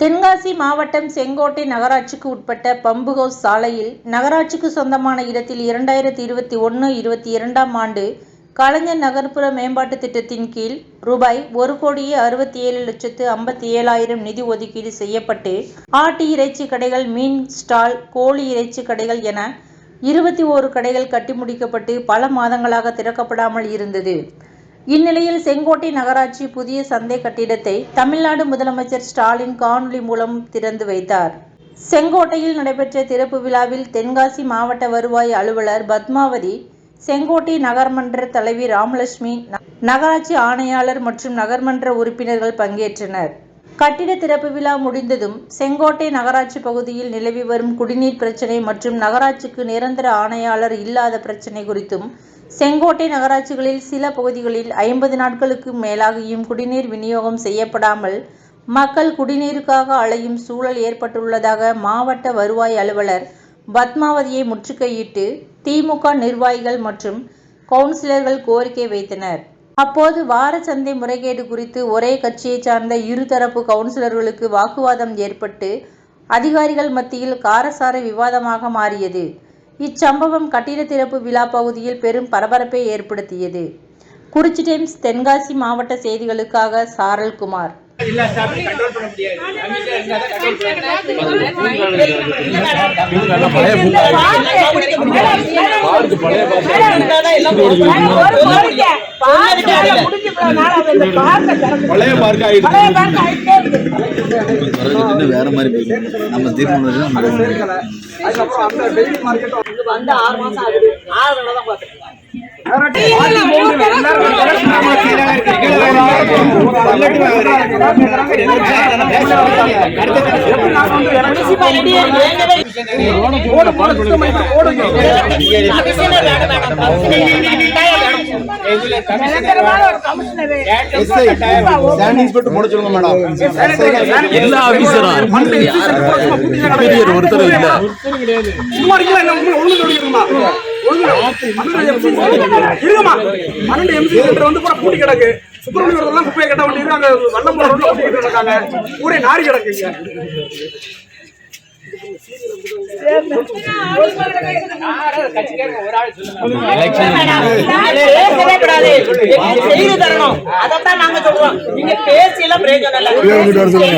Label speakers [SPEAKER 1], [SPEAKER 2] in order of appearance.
[SPEAKER 1] தென்காசி மாவட்டம் செங்கோட்டை நகராட்சிக்கு உட்பட்ட பம்புகோஸ் சாலையில் நகராட்சிக்கு சொந்தமான இடத்தில் இரண்டாயிரத்தி இருபத்தி ஒன்று இருபத்தி இரண்டாம் ஆண்டு கலைஞர் நகர்ப்புற மேம்பாட்டுத் திட்டத்தின் கீழ் ரூபாய் ஒரு கோடியே அறுபத்தி ஏழு லட்சத்து ஐம்பத்தி ஏழாயிரம் நிதி ஒதுக்கீடு செய்யப்பட்டு ஆட்டு இறைச்சி கடைகள் மீன் ஸ்டால் கோழி இறைச்சி கடைகள் என இருபத்தி ஓரு கடைகள் கட்டி முடிக்கப்பட்டு பல மாதங்களாக திறக்கப்படாமல் இருந்தது. இந்நிலையில் செங்கோட்டை நகராட்சி புதிய சந்தை கட்டிடத்தை தமிழ்நாடு முதலமைச்சர் ஸ்டாலின் காணொலி மூலம் திறந்து வைத்தார். செங்கோட்டையில் நடைபெற்ற திறப்பு விழாவில் தென்காசி மாவட்ட வருவாய் அலுவலர் பத்மாவதி செங்கோட்டை நகர்மன்ற தலைவி ராமலட்சுமி நகராட்சி ஆணையாளர் மற்றும் நகர்மன்ற உறுப்பினர்கள் பங்கேற்றனர். கட்டிட திறப்பு விழா முடிந்ததும் செங்கோட்டை நகராட்சி பகுதியில் நிலவி வரும் குடிநீர் பிரச்சினை மற்றும் நகராட்சிக்கு நிரந்தர ஆணையாளர் இல்லாத பிரச்சினை குறித்தும் செங்கோட்டை நகராட்சிகளில் சில பகுதிகளில் ஐம்பது நாட்களுக்கு மேலாகியும் குடிநீர் விநியோகம் செய்யப்படாமல் மக்கள் குடிநீருக்காக அலையும் சூழல் ஏற்பட்டுள்ளதாக மாவட்ட வருவாய் அலுவலர் பத்மாவதியை முற்றுகையிட்டு திமுக நிர்வாகிகள் மற்றும் கவுன்சிலர்கள் கோரிக்கை வைத்தனர். அப்போது வாரச்சந்தை முறைகேடு குறித்து ஒரே கட்சியைச் சார்ந்த இருதரப்பு கவுன்சிலர்களுக்கு வாக்குவாதம் ஏற்பட்டு அதிகாரிகள் மத்தியில் காரசார விவாதமாக மாறியது. இச்சம்பவம் கட்டிட திறப்பு விழா பகுதியில் பெரும் பரபரப்பை ஏற்படுத்தியது. குறிச்சி டைம்ஸ் தென்காசி மாவட்ட செய்திகளுக்காக சாரல்குமார்
[SPEAKER 2] பழைய
[SPEAKER 3] பழைய பார்க் ஆயிடுச்சு
[SPEAKER 4] வேற மாதிரி நம்ம தீர்மானம்
[SPEAKER 3] அதுக்கப்புறம் அந்த டெய்லி மார்க்கெட்
[SPEAKER 5] வந்து ஆறு மாசம் ஆகுது தான்
[SPEAKER 4] எல்லா ஆபீசரும் superior ஒருத்தர் இல்ல
[SPEAKER 3] பன்னெண்டு எம்சி சென்டர் வந்து பூரா பூட்டி கிடக்கு. சுப்பிரமணியம் குப்பையை கட்ட வேண்டியது அங்க பூட்டி கிடக்காங்க ஊரே நாரி கிடக்குங்க
[SPEAKER 5] அதைத்தான் நாங்க சொல்றோம் நீங்க பேசி எல்லாம் பிரயோஜனம் இல்ல